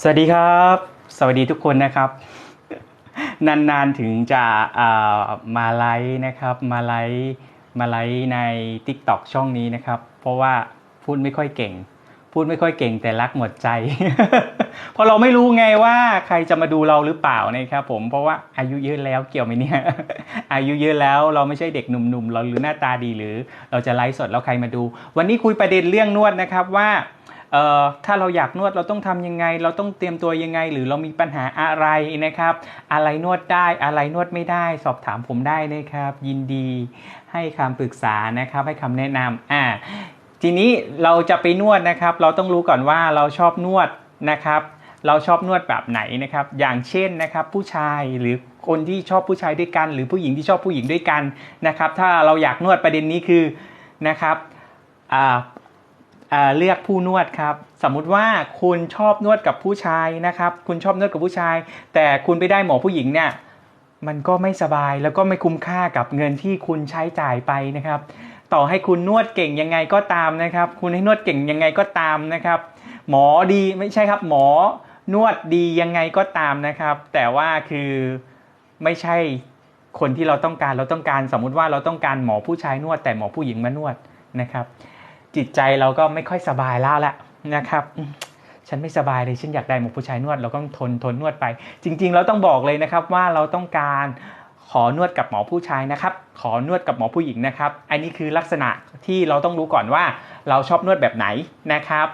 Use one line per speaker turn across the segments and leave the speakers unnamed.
สวัสดีครับ สวัสดีทุกคนนะครับ นานๆถึงจะมาไลฟ์นะครับ มาไลฟ์มาไลฟ์ใน TikTok ช่องนี้นะครับ เพราะว่าพูดไม่ค่อยเก่ง พูดไม่ค่อยเก่งแต่รักหมดใจ เพราะเราไม่รู้ไงว่าใครจะมาดูเราหรือเปล่านะครับผมเพราะว่าอายุเยอะแล้วเกี่ยวไหมเนี่ยอายุเยอะแล้วเราไม่ใช่เด็กหนุ่มๆเราหรือหน้าตาดีหรือ เราจะไลฟ์สดแล้วใครมาดู วันนี้คุยประเด็นเรื่องนวดนะครับว่า เอ่อถ้าเราอยากนวดเราต้องทำยังไง เราต้องเตรียมตัวยังไง หรือเรามีปัญหาอะไรนะครับ อะไรนวดได้อะไรนวดไม่ได้ สอบถามผมได้นะครับ ยินดีให้คำปรึกษานะครับให้คำแนะนำอ่าทีนี้เราจะไปนวดนะครับ เราต้องรู้ก่อนว่าเราชอบนวดนะครับ เราชอบนวดแบบไหนนะครับ อย่างเช่นนะครับ ผู้ชายหรือคนที่ชอบผู้ชายด้วยกัน หรือผู้หญิงที่ชอบผู้หญิงด้วยกันนะครับ ถ้าเราอยากนวดประเด็นนี้คือนะครับอ่า เลือกผู้นวดครับสมมุติว่าคุณชอบนวดกับผู้ชายนะครับ คุณชอบนวดกับผู้ชาย แต่คุณไปได้หมอผู้หญิงเนี่ยมันก็ไม่สบายแล้วก็ไม่คุ้มค่ากับเงินที่คุณใช้จ่ายไปนะครับ ต่อให้คุณนวดเก่งยังไงก็ตามนะครับ คุณให้นวดเก่งยังไงก็ตามนะครับ หมอดีไม่ใช่ครับ หมอนวดดียังไงก็ตามนะครับ แต่ว่าคือไม่ใช่คนที่เราต้องการเราต้องการ สมมุติว่าเราต้องการหมอผู้ชายนวด แต่หมอผู้หญิงมานวดนะครับ จิตใจเราก็ไม่ค่อยสบายแล้วแหละนะครับฉันไม่สบายเลยฉันอยากได้หมอผู้ชายนวดเราก็ต้องทนทนนวดไป จริงๆเราต้องบอกเลยนะครับว่าเราต้องการขอนวดกับหมอผู้ชายนะครับ ขอนวดกับหมอผู้หญิงนะครับ อันนี้คือลักษณะที่เราต้องรู้ก่อนว่าเราชอบนวดแบบไหนนะครับ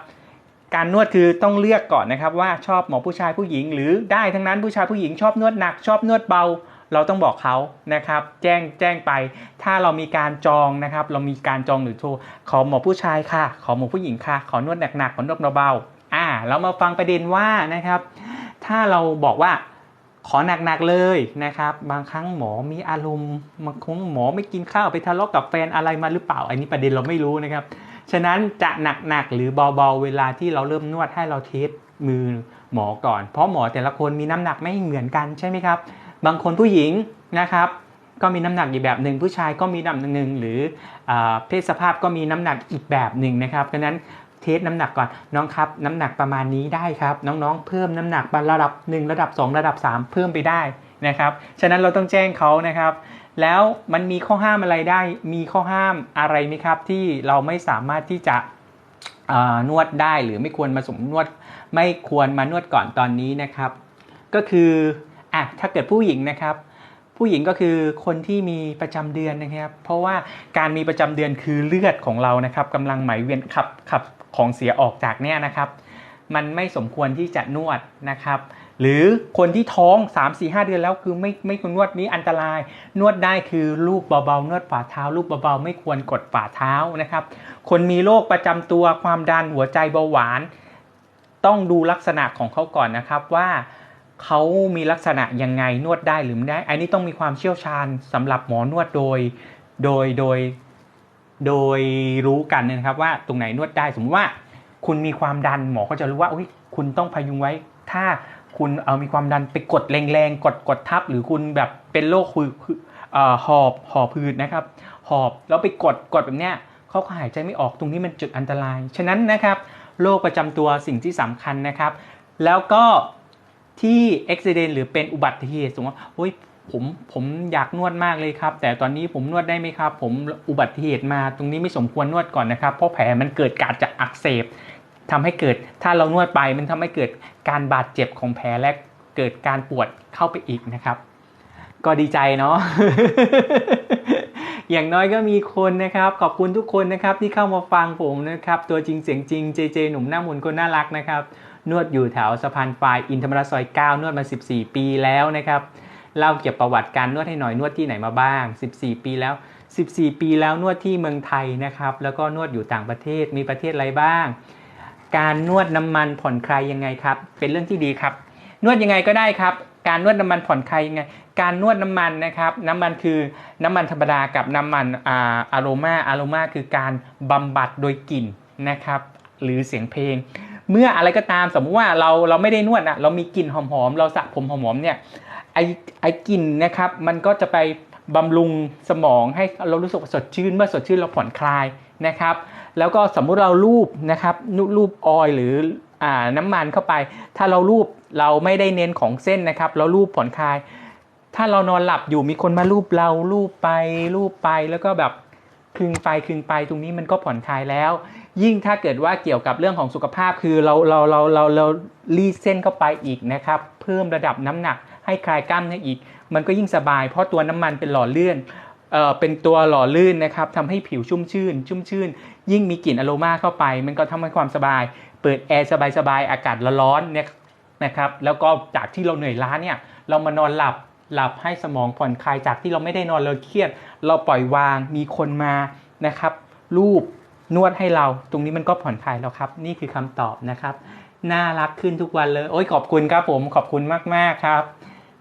การนวดคือต้องเลือกก่อนนะครับว่าชอบหมอผู้ชายผู้หญิง หรือได้ทั้งนั้นผู้ชายผู้หญิงชอบนวดหนัก ชอบนวดเบา เราต้องบอกเขานะครับ แจ้งแจ้งไป ถ้าเรามีการจองนะครับ เรามีการจองหรือโทรขอหมอผู้ชายค่ะ ขอหมอผู้หญิงค่ะ ขอนวดหนักๆขอนวดเบาๆอ่า เรามาฟังประเด็นว่านะครับ ถ้าเราบอกว่าขอหนักๆเลยนะครับ บางครั้งหมอมีอารมณ์บางครั้งหมอไม่กินข้าวไปทะเลาะกับแฟนอะไรมาหรือเปล่า อันนี้ประเด็นเราไม่รู้นะครับ ฉะนั้นจะหนักๆหรือเบาๆเวลาที่เราเริ่มนวดให้เราเทสมือหมอก่อน เพราะหมอแต่ละคนมีน้ำหนักไม่เหมือนกันใช่ไหมครับ บางคนผู้หญิงนะครับก็มีน้ำหนักอีกแบบหนึ่งผู้ชายก็มีน้ำหนักหนึ่งหรืออเพศสภาพก็มีน้ำหนักอีกแบบหนึ่งนะครับดังนั้นเทสน้ำหนักก่อนน้องครับน้ำหนักประมาณนี้ได้ครับ น้องๆ เพิ่มน้ำหนักมาระดับ 1 ระดับ 2 ระดับ 3 เพิ่มไปได้นะครับฉะนั้นเราต้องแจ้งเขานะครับ แล้วมันมีข้อห้ามอะไรได้ มีข้อห้ามอะไรไหมครับ ที่เราไม่สามารถที่จะนวดได้หรือไม่ควรมาสมนวด ไม่ควรมานวดก่อนตอนนี้นะครับ ก็คือ อะถ้าเกิดผู้หญิงนะครับ ผู้หญิงก็คือคนที่มีประจำเดือนนะครับ เพราะว่าการมีประจำเดือนคือเลือดของเรานะครับกำลังไหลเวียนขับขับของเสียออกจากเนี่ยนะครับ มันไม่สมควรที่จะนวดนะครับ หรือคนที่ท้อง 3 4 5 เดือนแล้วคือไม่ไม่ควรนวดนี้อันตราย นวดได้คือลูกเบาๆนวดฝ่าเท้าลูกเบาๆไม่ควรกดฝ่าเท้านะครับ คนมีโรคประจำตัวความดันหัวใจเบาหวาน ต้องดูลักษณะของเขาก่อนนะครับว่า เขามีลักษณะยังไงนวดได้หรือไม่ได้ อันนี้ต้องมีความเชี่ยวชาญสำหรับหมอนวดโดย โดย โดย โดยรู้กันนะครับว่าตรงไหนนวดได้ สมมติว่า คุณมีความดันหมอก็จะรู้ว่าคุณต้องพยุงไว้ ถ้าคุณเอามีความดันไปกดแรงๆ กดกดทับ หรือคุณแบบเป็นโรคคือหอบหอบพืดนะครับ หอบแล้วไปกดกดแบบเนี้ยเขาหายใจไม่ออกตรงนี้มันจุดอันตราย ฉะนั้นนะครับโรคประจำตัวสิ่งที่สำคัญนะครับ แล้วก็ ที่อุบิเหตุหรือเป็นอุบัติเหตุสมมติว่าโอ้ยผมผมอยากนวดมากเลยครับ แต่ตอนนี้ผมนวดได้ไหมครับ ผมอุบัติเหตุมาตรงนี้ไม่สมควรนวดก่อนนะครับ เพราะแผลมันเกิดการจะอักเสบทำให้เกิดถ้าเรานวดไปมันทำให้เกิดการบาดเจ็บของแผลและเกิดการปวดเข้าไปอีกนะครับ ก็ดีใจเนาะอย่างน้อยก็มีคนนะครับ ขอบคุณทุกคนนะครับที่เข้ามาฟังผมนะครับ ตัวจริงเสียงจริงเจเจหนุ่มหน้ามนคนน่ารักนะครับ นวดอยู่แถวสะพานปลายอินธรรมราชซอย 9 นวดมา 14 ปีแล้วนะครับเล่าเกี่ยวกับประวัติการนวดให้หน่อยนวดที่ไหนมาบ้าง 14 ปีแล้ว 14 ปีแล้วนวดที่เมืองไทยนะครับ แล้วก็นวดอยู่ต่างประเทศมีประเทศอะไรบ้าง การนวดน้ำมันผ่อนคลายยังไงครับ เป็นเรื่องที่ดีครับ นวดยังไงก็ได้ครับ การนวดน้ำมันผ่อนคลายยังไง การนวดน้ำมันนะครับ น้ำมันคือน้ำมันธรรมดากับน้ำมันอ่าโรมาอโรมาคือการบำบัดโดยกลิ่นนะครับ หรือเสียงเพลง เมื่ออะไรก็ตามสมมุติว่าเราเราไม่ได้นวดนะเรามีกลิ่นหอมๆเราสระผมหอมๆเนี่ยไอไอกลิ่นนะครับมันก็จะไปบำรุงสมองให้เรารู้สึกสดชื่นเมื่อสดชื่นเราผ่อนคลายนะครับ แล้วก็สมมุติเรารูปนะครับนูรูปออยหรืออ่าน้ำมันเข้าไป ถ้าเรารูปเราไม่ได้เน้นของเส้นนะครับ เรารูปผ่อนคลาย ถ้าเรานอนหลับอยู่มีคนมารูปเรารูปไปรูปไปแล้วก็แบบคลึงไปคลึงไปตรงนี้มันก็ผ่อนคลายแล้ว ยิ่งถ้าเกิดว่าเกี่ยวกับเรื่องของสุขภาพคือเราเราเราเราเรารีดเส้นเข้าไปอีกนะครับเพิ่มระดับน้ำหนักให้คลายกล้ามเนื้ออีก มันก็ยิ่งสบาย เพราะตัวน้ำมันเป็นหล่อเลื่อนเอ่อเป็นตัวหล่อลื่นนะครับทำให้ผิวชุ่มชื่น ชุ่มชื่น ยิ่งมีกลิ่นอโรมาเข้าไป มันก็ทำให้ความสบาย เปิดแอร์สบายๆอากาศร้อนๆเนี่ยนะครับแล้วก็จากที่เราเหนื่อยล้าเนี่ยเรามานอนหลับหลับให้สมองผ่อนคลายจากที่เราไม่ได้นอนเราเครียด เราปล่อยวางมีคนมานะครับรูป นวดให้เรา ตรงนี้มันก็ผ่อนคลายแล้วครับ นี่คือคำตอบนะครับ น่ารักขึ้นทุกวันเลย โอ้ยขอบคุณครับผม ขอบคุณมากๆครับ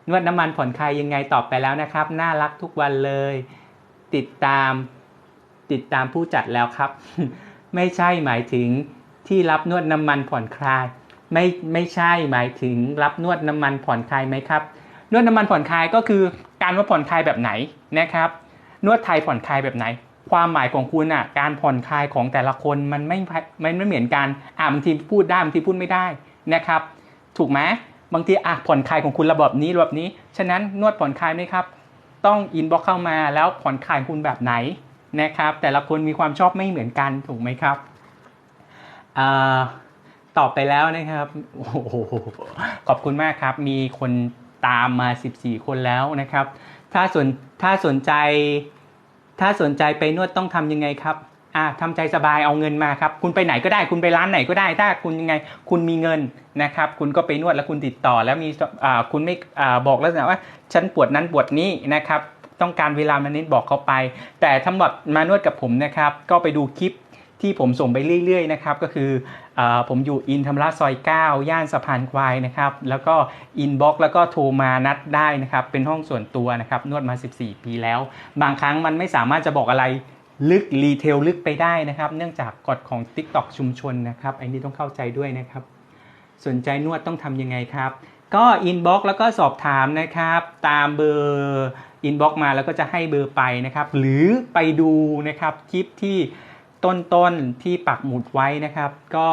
นวดน้ำมันผ่อนคลายยังไงตอบไปแล้วนะครับ น่ารักทุกวันเลย ติดตาม ติดตามผู้จัดแล้วครับ ไม่ใช่หมายถึงที่รับนวดน้ำมันผ่อนคลาย ไม่ไม่ใช่หมายถึงรับนวดน้ำมันผ่อนคลายไหมครับ นวดน้ำมันผ่อนคลายก็คือการนวดผ่อนคลายแบบไหนนะครับ นวดไทยผ่อนคลายแบบไหน ความหมายของคุณอะการผ่อนคลายของแต่ละคนมันไม่มันไม่เหมือนกันอ่าบางทีพูดได้บางทีพูดไม่ได้นะครับ ถูกไหมบางทีอะผ่อนคลายของคุณระบบนี้ระบบนี้ ฉะนั้นนวดผ่อนคลายไหมครับ ต้องอินบ็อกเข้ามาแล้วผ่อนคลายคุณแบบไหนนะครับ แต่ละคนมีความชอบไม่เหมือนกันถูกไหมครับอ่าตอบไปแล้วนะครับโอ้โหขอบคุณมากครับ มีคนตามมา 14 คนแล้วนะครับ ถ้าสนถ้าสนใจ ถ้าสนใจไปนวดต้องทำยังไงครับอ่าทำใจสบายเอาเงินมาครับ คุณไปไหนก็ได้คุณไปร้านไหนก็ได้ ถ้าคุณยังไง คุณมีเงินนะครับ คุณก็ไปนวดแล้วคุณติดต่อ แล้วมีอ่าคุณไม่อ่าบอกแล้วนะว่าฉันปวดนั้นปวดนี้นะครับ ต้องการเวลามานิดบอกเขาไป แต่สำหรับมานวดกับผมนะครับ ก็ไปดูคลิปที่ผมส่งไปเรื่อยๆนะครับ ก็คือ ผมอยู่อินธรรมราชซอย 9 ย่านสะพานควายนะครับ แล้วก็อินบ็อกแล้วก็โทรมานัดได้นะครับ เป็นห้องส่วนตัวนะครับ นวดมา 14 ปีแล้ว บางครั้งมันไม่สามารถจะบอกอะไรลึกรีเทลลึกไปได้นะครับ เนื่องจากกฎของ TikTok ชุมชนนะครับไอันนี้ต้องเข้าใจด้วยนะครับ สนใจนวดต้องทำยังไงครับ ก็อินบ็อกแล้วก็สอบถามนะครับ ตามเบอร์อินบ็อกมาแล้วก็จะให้เบอร์ไปนะครับ หรือไปดูนะครับคลิปที่ ต้นๆที่ปักหมุดไว้นะครับ ก็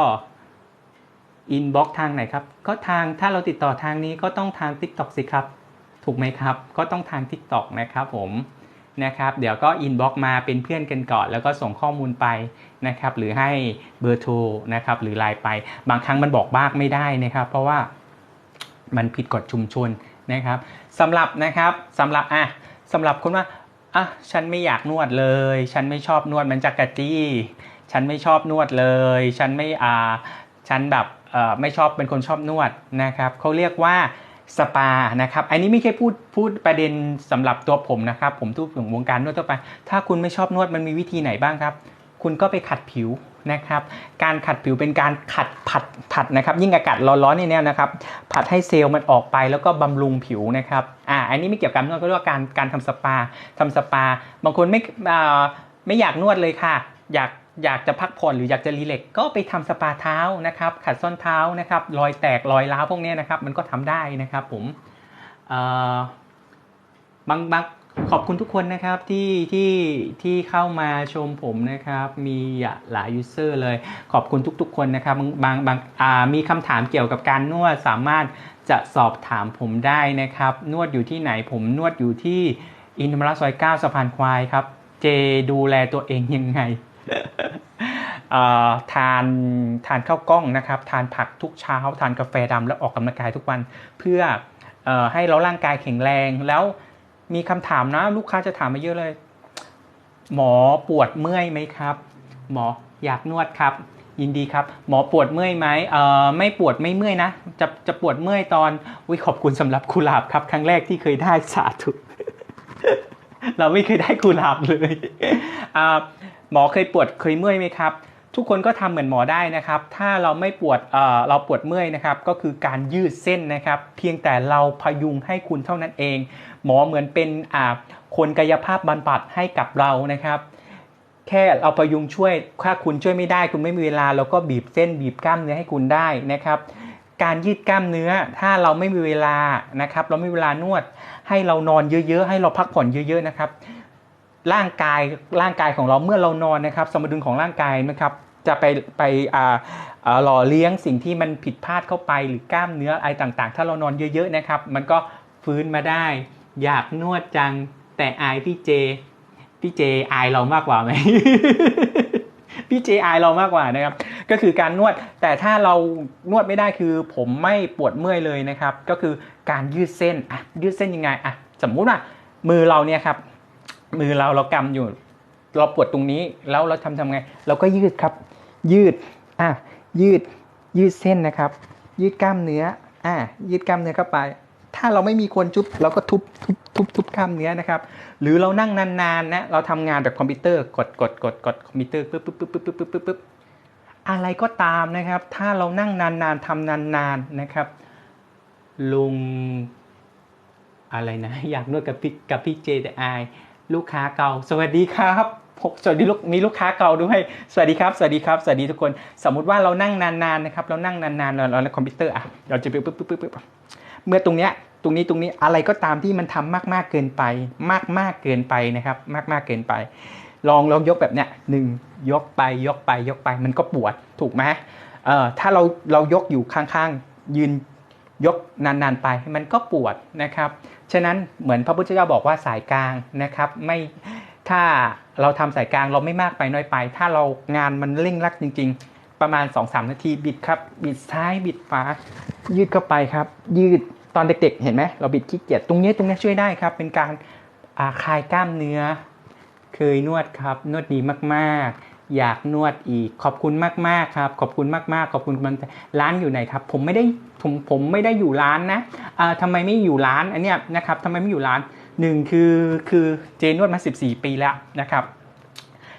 อินบ็อกทางไหนครับ ก็ทางถ้าเราติดต่อทางนี้ก็ต้องทาง TikTok สิครับ ถูกไหมครับ ก็ต้องทาง TikTok นะครับผมนะครับ เดี๋ยวก็อินบ็อกมาเป็นเพื่อนกันก่อน แล้วก็ส่งข้อมูลไปนะครับ หรือให้เบอร์โทรนะครับ หรือไลน์ไป บางครั้งมันบอกบ้างไม่ได้นะครับ เพราะว่ามันผิดกฎชุมชนนะครับสำหรับนะครับสำหรับอะสำหรับคนว่า อะฉันไม่อยากนวดเลย ฉันไม่ชอบนวดมันจักรจี้ ฉันไม่ชอบนวดเลย ฉันไม่อ่าฉันแบบเอ่อไม่ชอบเป็นคนชอบนวดนะครับเขาเรียกว่าสปานะครับอันนี้ไม่ใช่พูดพูดประเด็นสำหรับตัวผมนะครับ ผมทุกถึงวงการนวดทั่วไป ถ้าคุณไม่ชอบนวดมันมีวิธีไหนบ้างครับ คุณก็ไปขัดผิว นะครับการขัดผิวเป็นการขัดผัดผัดนะครับ ยิ่งอากาศร้อนๆในเนี้ยนะครับ ผัดให้เซลล์มันออกไปแล้วก็บำรุงผิวนะครับอ่าอันนี้ไม่เกี่ยวกับนวดก็เรียกว่าการการทำสปาทำสปา บางคนไม่อ่าไม่อยากนวดเลยค่ะ อยากอยากจะพักผ่อนหรืออยากจะรีแลกก็ไปทำสปาเท้านะครับ ขัดส้นเท้านะครับ รอยแตกรอยร้าวพวกนี้นะครับ มันก็ทำได้นะครับผมบางบาง ขอบคุณทุกคนนะครับที่ที่ที่เข้ามาชมผมนะครับ มีหลายยูเซอร์เลย ขอบคุณทุกๆ คนนะครับบางบางางอ่ามีคำถามเกี่ยวกับการนวดสามารถจะสอบถามผมได้นะครับ นวดอยู่ที่ไหนผมนวดอยู่ที่อินทรมราชซอย9สะพานควายครับ เจดูแลตัวเองยังไงทานทานข้าวกล้องนะครับ ทานผักทุกเช้า ทานกาแฟดำแล้วออกกำลังกายทุกวัน เพื่อเออให้เราร่างกายแข็งแรงแล้ว มีคำถามนะ ลูกค้าจะถามมาเยอะเลย หมอปวดเมื่อยไหมครับ หมออยากนวดครับ ยินดีครับ หมอปวดเมื่อยไหมเอ่อไม่ปวดไม่เมื่อยนะ จะจะปวดเมื่อยตอนวิขอบคุณสำหรับกุหลาบครับ ครั้งแรกที่เคยได้สาธุเราไม่เคยได้กุหลาบเลยอ่าหมอเคยปวดเคยเมื่อยไหมครับ ทุกคนก็ทำเหมือนหมอได้นะครับ ถ้าเราไม่ปวดเเราปวดเมื่อยนะครับ ก็คือการยืดเส้นนะครับ เพียงแต่เราพยุงให้คุณเท่านั้นเอง หมอเหมือนเป็นคนกายภาพบำบัดให้กับเรานะครับ แค่เราพยุงช่วย ถ้าคุณช่วยไม่ได้ คุณไม่มีเวลาเราก็บีบเส้นบีบกล้ามเนื้อให้คุณได้นะครับ การยืดกล้ามเนื้อ ถ้าเราไม่มีเวลานะครับ เราไม่มีเวลานวด ให้เรานอนเยอะๆ ให้เราพักผ่อนเยอะ ๆ นะครับร่างกายร่างกายของเราเมื่อเรานอนนะครับ สมดุลของร่างกายนะครับ จะไปไปอ่าหล่อเลี้ยงสิ่งที่มันผิดพลาดเข้าไปหรือกล้ามเนื้ออะไรต่างๆ ถ้าเรานอนเยอะๆนะครับ มันก็ฟื้นมาได้ อยากนวดจังแต่อายพี่เจ พี่เจอายเรามากกว่าไหมพี่เจอายเรามากกว่านะครับ ก็คือการนวดแต่ถ้าเรานวดไม่ได้คือ ผมไม่ปวดเมื่อยเลยนะครับ ก็คือการยืดเส้นอะยืดเส้นยังไงอะสมมุติว่ามือเราเนี่ยครับ มือเราเรากำอยู่ เราปวดตรงนี้แล้วเราทำทำไง เราก็ยืดครับ ยืดอะยืดยืดเส้นนะครับ ยืดกล้ามเนื้ออะยืดกล้ามเนื้อเข้าไป ถ้าเราไม่มีคนจุบเราก็ทุบทุบทุบทุบกล้ามเนื้อนะครับ หรือเรานั่งนานๆนะเราทำงานแบบคอมพิวเตอร์กดกดกดกดคอมพิวเตอร์ปึ๊บปึ๊บปึ๊บปึ๊บปึ๊บปึ๊บปึ๊บอะไรก็ตามนะครับ ถ้าเรานั่งนานๆทำนานๆนะครับลุงอะไรนะ อยากนวดกับพี่กับพี่เจแต่อาย ลูกค้าเก่า สวัสดีครับ สวัสดีลูกมีลูกค้าเก่าด้วยสวัสดีครับสวัสดีครับสวัสดีทุกคน สมมุติว่าเรานั่งนานๆนะครับเรานั่งนานๆเราเราคอมพิวเตอร์อะเราจะปึ๊บปึ๊บปึ๊บปึ๊บเมื่อตรงเนี้ยตรงนี้ตรงนี้อะไรก็ตามที่มันทำมากๆเกินไป มากๆเกินไปนะครับ มากๆเกินไป ลองลองยกแบบเนี้ยหนึ่งยกไปยกไปยกไปมันก็ปวดถูกไหมเอ่อถ้าเราเรายกอยู่ข้างๆยืนยกนานๆไปมันก็ปวดนะครับ ฉะนั้นเหมือนพระพุทธเจ้าบอกว่าสายกลางนะครับ ไม่ถ้า เราทำสายกลางเราไม่มากไปน้อยไป ถ้าเรางานมันเร่งรัดจริง ๆ ประมาณ 2-3 นาทีบิดครับ บิดซ้ายบิดขวายืดเข้าไปครับ ยืดตอนเด็กๆ เห็นไหมเราบิดขี้เกียจตรงนี้ตรงนี้ช่วยได้ครับ เป็นการาคลายกล้ามเนื้อ เคยนวดครับ นวดดีมากๆ อยากนวดอีกขอบคุณมากๆครับ ขอบคุณมากๆ ขอบคุณมันร้านอยู่ไหนครับ ผมไม่ได้ผมผมไม่ได้อยู่ร้านนะอ่าทำไมไม่อยู่ร้านอันเนี้ยนะครับทำไมไม่อยู่ร้าน หนึ่งคือคือเจนวดมา 14 ปีแล้วนะครับ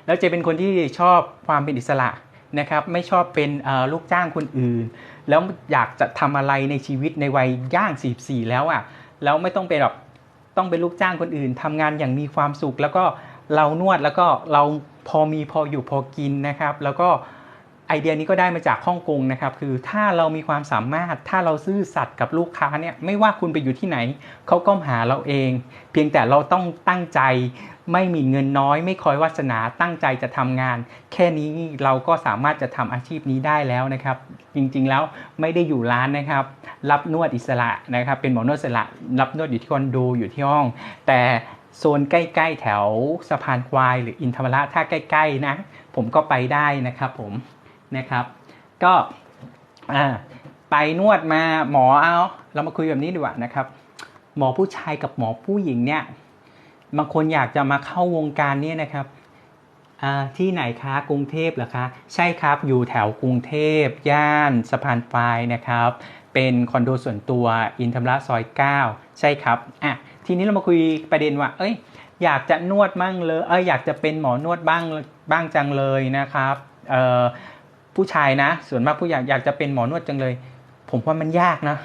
แล้วเจเป็นคนที่ชอบความเป็นอิสระนะครับ ไม่ชอบเป็นลูกจ้างคนอื่น แล้วอยากจะทำอะไรในชีวิตในวัยย่าง 44 แล้วอะแล้วไม่ต้องเป็นแบบต้องเป็นลูกจ้างคนอื่นทำงานอย่างมีความสุข แล้วก็เรานวดแล้วก็เราพอมีพออยู่พอกินนะครับ แล้วก็ ไอเดียนี้ก็ได้มาจากฮ่องกงนะครับคือถ้าเรามีความสามารถถ้าเราซื่อสัตย์กับลูกค้าเนี่ยไม่ว่าคุณไปอยู่ที่ไหนเขาก็หาเราเอง เพียงแต่เราต้องตั้งใจไม่มีเงินน้อย ไม่คอยวาสนาตั้งใจจะทำงาน แค่นี้เราก็สามารถจะทำอาชีพนี้ได้แล้วนะครับ จริงๆแล้วไม่ได้อยู่ร้านนะครับ รับนวดอิสระนะครับ เป็นหมอนวดอิสระ รับนวดอยู่ที่คอนโดอยู่ที่ห้อง แต่โซนใกล้ ๆ แถวสะพานควาย หรืออินทรมระถ้าใกล้ ๆ นะ ผมก็ไปได้นะครับผม นะครับ ก็ไปนวดมาหมอเอา เรามาคุยแบบนี้ดีกว่านะครับ หมอผู้ชายกับหมอผู้หญิงเนี่ยบางคนอยากจะมาเข้าวงการเนี้นะครับที่ไหนคะกรุงเทพเหรอคะ ใช่ครับอยู่แถวกรุงเทพ ย่านสะพานควายนะครับ เป็นคอนโดส่วนตัวอินทรระซอย 9 ใช่ครับอะทีนี้เรามาคุยประเด็นว่า เอ้ย อยากจะนวดบ้างเลยเอ้ยอยากจะเป็นหมอนวดบ้างบ้างจังเลยนะครับเอ่อ ผู้ชายนะ ส่วนมากผู้อยากอยากจะเป็นหมอนวดจังเลย ผมว่ามันยากนะ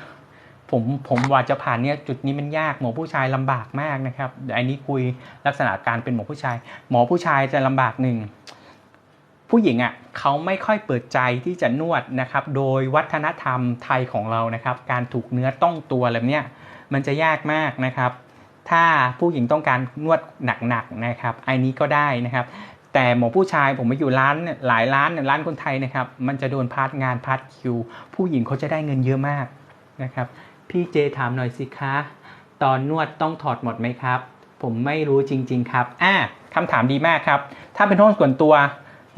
ผมผมว่าจะผ่านเนี่ยจุดนี้มันยากหมอผู้ชายลำบากมากนะครับอันนี้คุยลักษณะการเป็นหมอผู้ชาย หมอผู้ชายจะลำบากหนึ่งผู้หญิงอะเขาไม่ค่อยเปิดใจที่จะนวดนะครับ โดยวัฒนธรรมไทยของเรานะครับ การถูกเนื้อต้องตัวอะไรเนี้ยมันจะยากมากนะครับ ถ้าผู้หญิงต้องการนวดหนักๆนะครับไอันนี้ก็ได้นะครับ แต่หมอผู้ชายผมมาอยู่ร้านหลายร้านร้านคนไทยนะครับ มันจะโดนพาร์ทงานพาร์ทคิวผู้หญิงเขาจะได้เงินเยอะมากนะครับ พี่เจถามหน่อยสิคะ ตอนนวดต้องถอดหมดไหมครับ ผมไม่รู้จริง ๆ ครับอ่าคำถามดีมากครับ ถ้าเป็นห้องส่วนตัว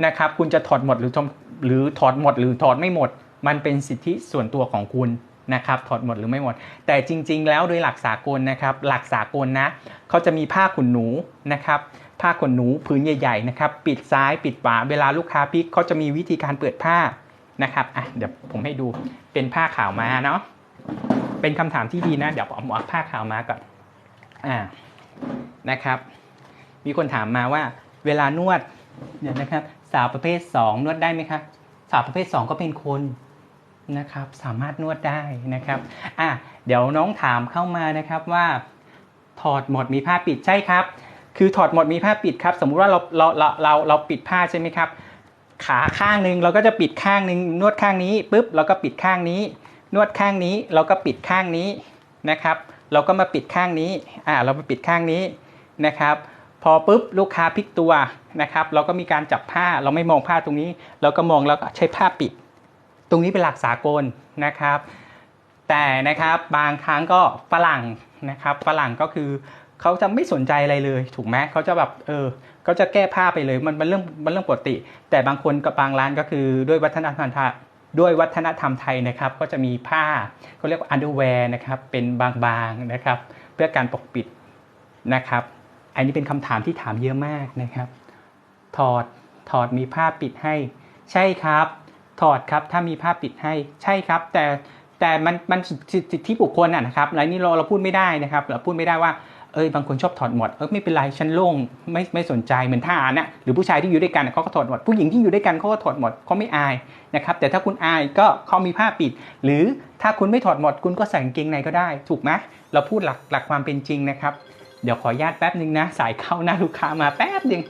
นะครับ คุณจะถอดหมดหรือทำหรือถอดหมดหรือถอดไม่หมด มันเป็นสิทธิส่วนตัวของคุณนะครับถอดหมดหรือไม่หมด แต่จริง ๆ แล้วโดยหลักสากลนะครับ หลักสากลนะเขาจะมีผ้าขุนหนูนะครับ ผ้าขนหนูผืนใหญ่ๆนะครับ ปิดซ้ายปิดขวาเวลาลูกค้าพิกเขาจะมีวิธีการเปิดผ้านะครับอะเดี๋ยวผมให้ดูเป็นผ้าขาวมาเนาะเป็นคำถามที่ดีนะ เดี๋ยวผมเอาผ้าขาวมาก่อนอ่านะครับ มีคนถามมาว่า เวลานวดเนี่ยนะครับ สาวประเภท 2 นวดได้ไหมครับสาวประเภท 2 ก็เป็นคนนะครับ สามารถนวดได้นะครับอะเดี๋ยวน้องถามเข้ามานะครับว่าถอดหมดมีผ้าปิดใช่ครับ คือถอดหมดมีผ้าปิดครับสมมุติว่าเราเราเราเราเราปิดผ้าใช่ไหมครับ ขาข้างหนึ่งเราก็จะปิดข้างหนึ่งนวดข้างนี้ปุ๊บเราก็ปิดข้างนี้ นวดข้างนี้เราก็ปิดข้างนี้นะครับ เราก็มาปิดข้างนี้อ่าเรามาปิดข้างนี้นะครับ พอปุ๊บลูกค้าพลิกตัวนะครับ เราก็มีการจับผ้าเราไม่มองผ้าตรงนี้ เราก็มองแล้วก็ใช้ผ้าปิด ตรงนี้เป็นหลักสากลนะครับ แต่นะครับบางครั้งก็ฝรั่งนะครับฝรั่งก็คือ เขาจะไม่สนใจอะไรเลย ถูกไหมเขาจะแบบเออเขาจะแก้ผ้าไปเลยมันมันเรื่องมันเรื่องปกติ แต่บางคนกับบางร้านก็คือด้วยวัฒนธรรมไทยด้วยวัฒนธรรมไทยนะครับ ก็จะมีผ้าเขาเรียกว่า underwear นะครับ เป็นบางๆนะครับ เพื่อการปกปิดนะครับ อันนี้เป็นคำถามที่ถามเยอะมากนะครับ ถอดถอดมีผ้าปิดให้ ใช่ครับ ถอดครับถ้ามีผ้าปิดให้ ใช่ครับ แต่แต่มันมันสิทธิบุคคลนะครับแล้วนี่เราเราพูดไม่ได้นะครับ เราพูดไม่ได้ว่า เอ้ยบางคนชอบถอดหมดเออไม่เป็นไรฉันโล่งไม่ไม่สนใจเหมือนทหารนะหรือผู้ชายที่อยู่ด้วยกันเขาก็ถอดหมดผู้หญิงที่อยู่ด้วยกันเขาก็ถอดหมดเขาไม่อายนะครับแต่ถ้าคุณอายก็เขามีผ้าปิด หรือถ้าคุณไม่ถอดหมดคุณก็ใส่กางเกงในก็ได้ ถูกไหมเราพูดหลักหลักความเป็นจริงนะครับเดี๋ยวขอญาตแป๊บหนึ่งนะ สายเข้าหน้าลูกค้ามาแป๊บหนึ่ง